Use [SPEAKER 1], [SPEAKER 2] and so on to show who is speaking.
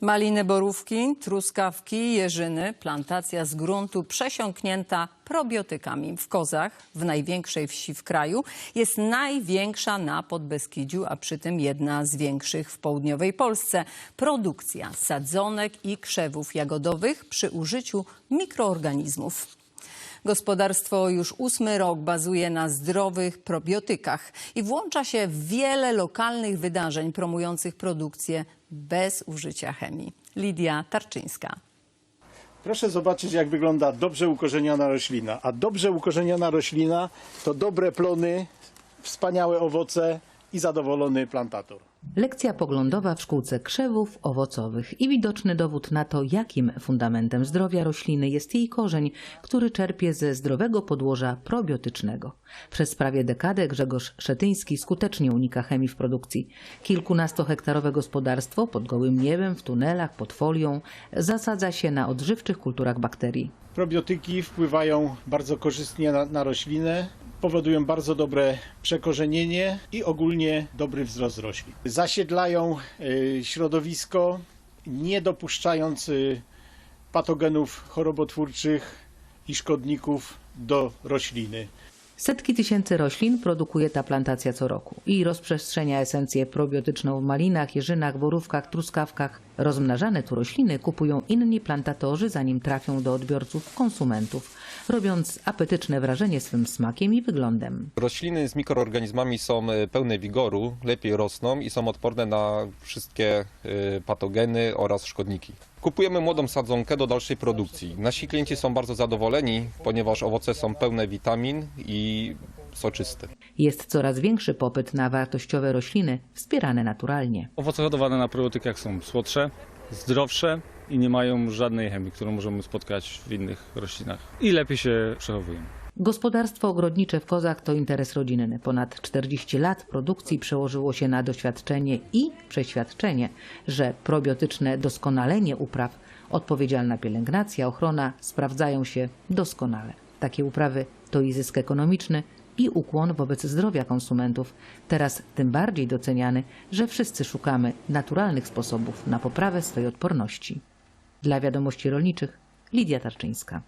[SPEAKER 1] Maliny, borówki, truskawki, jeżyny, plantacja z gruntu przesiąknięta probiotykami. W Kozach, w największej wsi w kraju, jest największa na Podbeskidziu, a przy tym jedna z większych w południowej Polsce. Produkcja sadzonek i krzewów jagodowych przy użyciu mikroorganizmów. Gospodarstwo już ósmy rok bazuje na zdrowych probiotykach i włącza się w wiele lokalnych wydarzeń promujących produkcję bez użycia chemii. Lidia Tarczyńska.
[SPEAKER 2] Proszę zobaczyć, jak wygląda dobrze ukorzeniona roślina. A dobrze ukorzeniona roślina to dobre plony, wspaniałe owoce i zadowolony plantator.
[SPEAKER 3] Lekcja poglądowa w szkółce krzewów owocowych i widoczny dowód na to, jakim fundamentem zdrowia rośliny jest jej korzeń, który czerpie ze zdrowego podłoża probiotycznego. Przez prawie dekadę Grzegorz Szetyński skutecznie unika chemii w produkcji. Kilkunastohektarowe gospodarstwo pod gołym niebem, w tunelach, pod folią zasadza się na odżywczych kulturach bakterii.
[SPEAKER 2] Probiotyki wpływają bardzo korzystnie na, na roślinę, powodują bardzo dobre przekorzenienie i ogólnie dobry wzrost roślin. Zasiedlają y, środowisko, nie dopuszczając y, patogenów chorobotwórczych i szkodników do rośliny.
[SPEAKER 3] Setki tysięcy roślin produkuje ta plantacja co roku i rozprzestrzenia esencję probiotyczną w malinach, jeżynach, borówkach, truskawkach. Rozmnażane tu rośliny kupują inni plantatorzy, zanim trafią do odbiorców, konsumentów, robiąc apetyczne wrażenie swym smakiem i wyglądem.
[SPEAKER 4] Rośliny z mikroorganizmami są e, pełne wigoru, lepiej rosną i są odporne na wszystkie e, patogeny oraz szkodniki. Kupujemy młodą sadzonkę do dalszej produkcji. Nasi klienci są bardzo zadowoleni, ponieważ owoce są pełne witamin i soczyste.
[SPEAKER 3] Jest coraz większy popyt na wartościowe rośliny wspierane naturalnie.
[SPEAKER 5] Owoce hodowane na probiotykach są słodsze, zdrowsze i nie mają żadnej chemii, którą możemy spotkać w innych roślinach. I lepiej się przechowują.
[SPEAKER 3] Gospodarstwo ogrodnicze w Kozach to interes rodzinny. Ponad 40 lat produkcji przełożyło się na doświadczenie i przeświadczenie, że probiotyczne doskonalenie upraw, odpowiedzialna pielęgnacja, ochrona sprawdzają się doskonale. Takie uprawy to i zysk ekonomiczny, i ukłon wobec zdrowia konsumentów, teraz tym bardziej doceniany, że wszyscy szukamy naturalnych sposobów na poprawę swej odporności. Dla wiadomości rolniczych Lidia Tarczyńska.